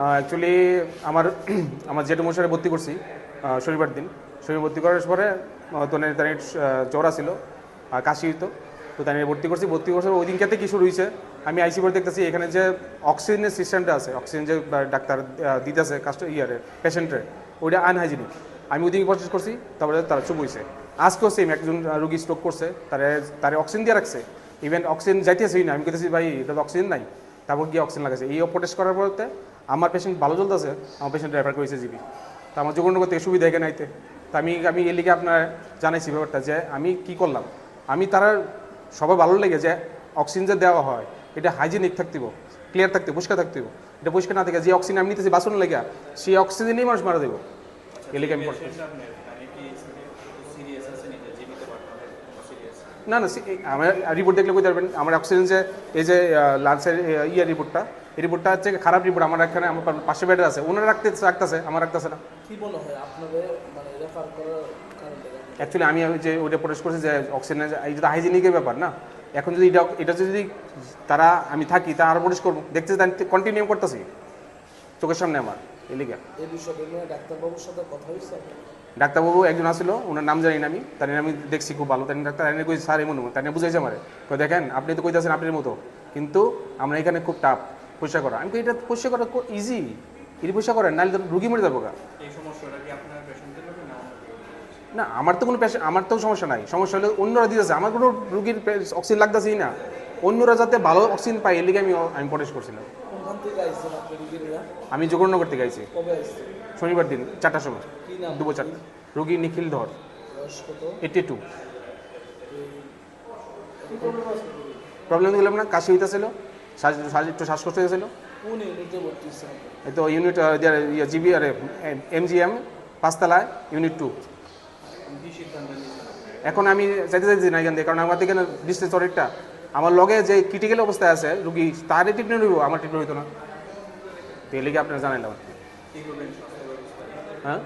Actually আমার আমার জেঠু মশারে ভর্তি করছি শনিবার দিন। শনিবার ভর্তি করার পরে তো তার জ্বর ছিল কাশি হইতো। তো তাই ভর্তি করছি, ভর্তি করছে ওই দিনকাতে কি শুরু হয়েছে আমি আইসি করে দেখতেছি, এখানে যে অক্সিজেনের সিস্টেমটা আছে, অক্সিজেন যে ডাক্তার দিতেছে কাস্ট ইয়ারে পেশেন্টের ওইটা আনহাইজিনিক আমি ওই দিন প্রসেস করছি, তারপরে তারা চুপ হয়েছে আজকেও সেম একজন রুগী স্ট্রোক করছে, তারে তারে অক্সিজেন দিয়ে রাখছে। ইভেন অক্সিজেন যাইতেছেই না, আমি কেতেছি ভাই এটা অক্সিজেন নাই। তারপর গিয়ে অক্সিজেন লাগাইছে। এই প্রোটেস্ট করার পরতে আমার পেশেন্ট ভালো চলতেছে, আমার পেশেন্ট রেফার করেছে জিবি। তা আমার যোগাযোগ থেকে সুবিধা এখানে আইতে। তা আমি আমি এর লিগে আপনার জানাইছি ব্যাপারটা যে আমি কি করলাম? আমি তারা সবাই ভালো লেগে যে অক্সিজেন যে দেওয়া হয়, এটা হাইজেনিক থাকতিব ক্লিয়ার থাকতে পরিষ্কার থাকতিব এটা পরিষ্কার না থাকে যে অক্সিজেন আমি নিতেছি বাসন লেগে, সেই অক্সিজেনই মানুষ মারা দেবো। এর লিগে আমি। না না আমার রিপোর্ট দেখলে বুঝতে পারবেন, আমার অক্সিজেন যে, এই যে লাঞ্চের ইয়ে রিপোর্টটা রিপোর্টটা হচ্ছে খারাপ রিপোর্ট আমার এখানে আমার পাশে বেডে আছে। ওনারা রাখতে রাখতেছে আমার রাখতেছে না। কি মনে হয়? আপনাদের মানে রেফার করার অ্যাকচুয়ালি আমি ওই যে ওইটা প্রোটেস্ট করছি যে অক্সিজেনের এইটা হাইজেনিকের ব্যাপার না? এখন যদি এটা এটা যদি তারা আমি থাকি তা আরও প্রোটেস্ট করব। দেখতে কন্টিনিউ করতেছি। চোখের সামনে আমার এই লিগে। এই ডাক্তারবাবুর সাথে কথা হয়েছে? ডাক্তারবাবু একজন আসলো ওনার নাম জানি না আমি। তাই আমি দেখছি খুব ভালো। তাই ডাক্তার এনে কই স্যার এমন তাই বুঝাইছে আমারে। কই দেখেন আপনি তো কইতাছেন আপনার মতো। কিন্তু আমরা এখানে খুব টাফ পরিষ্কার করা। আমি এটা পরিষ্কার করা ইজি এটি পরিষ্কার করেন নাহলে রুগী মরে যাব গা। না আমার? তো কোনো পেশেন্ট আমার তো সমস্যা নাই। সমস্যা হলে অন্যরা দিতেছে আমার কোনো রুগীর অক্সিজেন লাগতেছেই না। অন্যরা যাতে ভালো অক্সিজেন পায় এর লিগে আমি আমি প্রটেস্ট করছিলাম। আমি যোগনগর থেকে আইছি। শনিবার দিন চারটার সময়। কি নাম? দুপুর চারটা। রুগী নিখিল ধর। এইটি টু প্রবলেম দিলাম না? কাশি হইতেছিল? একটু শ্বাসকষ্ট হয়েছিল? তো ইউনিট জিবি আর এম জি এম পাঁচতলায় ইউনিট টু এখন আমি চাইতে চাইছি না এখান থেকে কারণ আমার থেকে ডিস্টেন্স অনেকটা। আমার লগে যে ক্রিটিক্যাল অবস্থায় আছে রুগী তার ট্রিটমেন্ট হইব আমার ট্রিটমেন্ট হইতো না। তো এই লিগে আপনার জানাইলাম। হ্যাঁ?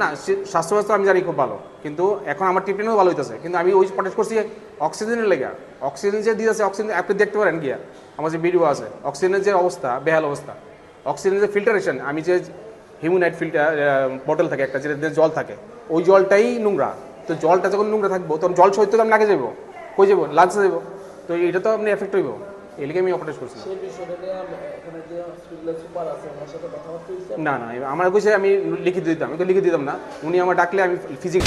না স্বাস্থ্য ব্যবস্থা আমি জানি খুব ভালো। কিন্তু এখন আমার ট্রিটমেন্টও ভালো হইতেছে। কিন্তু আমি ওই প্রটেস্ট করছি অক্সিজেনের লেগে। অক্সিজেন যে দিতেছে, অক্সিজেন আপনি দেখতে পারেন গিয়া। আমার যে ভিডিও আছে, অক্সিজেনের যে অবস্থা, বেহাল অবস্থা। অক্সিজেনের যে ফিল্টারেশন আমি যে হিউম্যানাইট ফিল্টার বটল থাকে একটা যেটা জল থাকে, ওই জলটাই নোংরা। তো জলটা যখন নোংরা থাকব, তখন জল সহিত আমি লাগে যাব কই যাব লাঞ্চে যাব তো এটা তো আপনি এফেক্ট হইব। এই লিগে আমি অপারেট করছি না। না আমার কইছে আমি লিখিত দিতাম আমি তো লিখিত দিতাম না। উনি আমার ডাকলে আমি ফিজিক্স